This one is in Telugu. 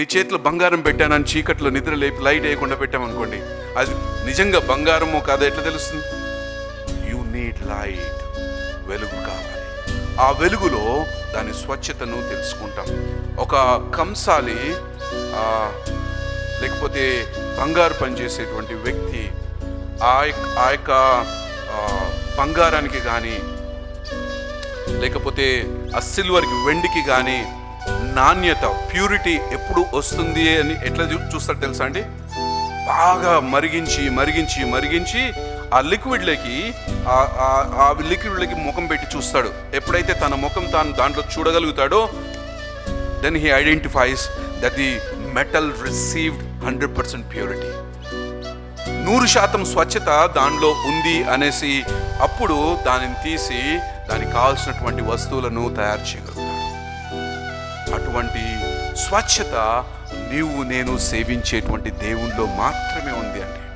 నీ చేతిలో బంగారం పెట్టానని చీకట్లో నిద్ర లేపి లైట్ వేయకుండా పెట్టామనుకోండి అది నిజంగా బంగారమో కాదో ఎట్లా తెలుస్తుంది? యు నీడ్ లైట్ వెలుగు కావాలి. ఆ వెలుగులో దాని స్వచ్ఛతను తెలుసుకుంటాం. ఒక కంసాలి లేకపోతే బంగారు పనిచేసేటువంటి వ్యక్తి ఆ యొక్క- ఆ యొక్క బంగారానికి కానీ లేకపోతే ఆ సిల్వర్కి వెండికి కానీ నాణ్యత ప్యూరిటీ ఎప్పుడు వస్తుంది అని ఎట్లా చూస్తారు తెలుసా అండి? బాగా మరిగించి మరిగించి మరిగించి ఆ లిక్విడ్లకి ఆ- ఆ లిక్విడ్లకి ముఖం పెట్టి చూస్తాడు. ఎప్పుడైతే తన ముఖం తాను దాంట్లో చూడగలుగుతాడో then he identifies that the metal received hundred percent purity నూరు శాతం స్వచ్ఛత దానిలో ఉంది అనేసి అప్పుడు దానిని తీసి దానికి కావాల్సినటువంటి వస్తువులను తయారు చేయగలుగుతాడు. అటువంటి స్వచ్ఛత నీవు నేను సేవించేటువంటి దేవుల్లో మాత్రమే ఉంది అండి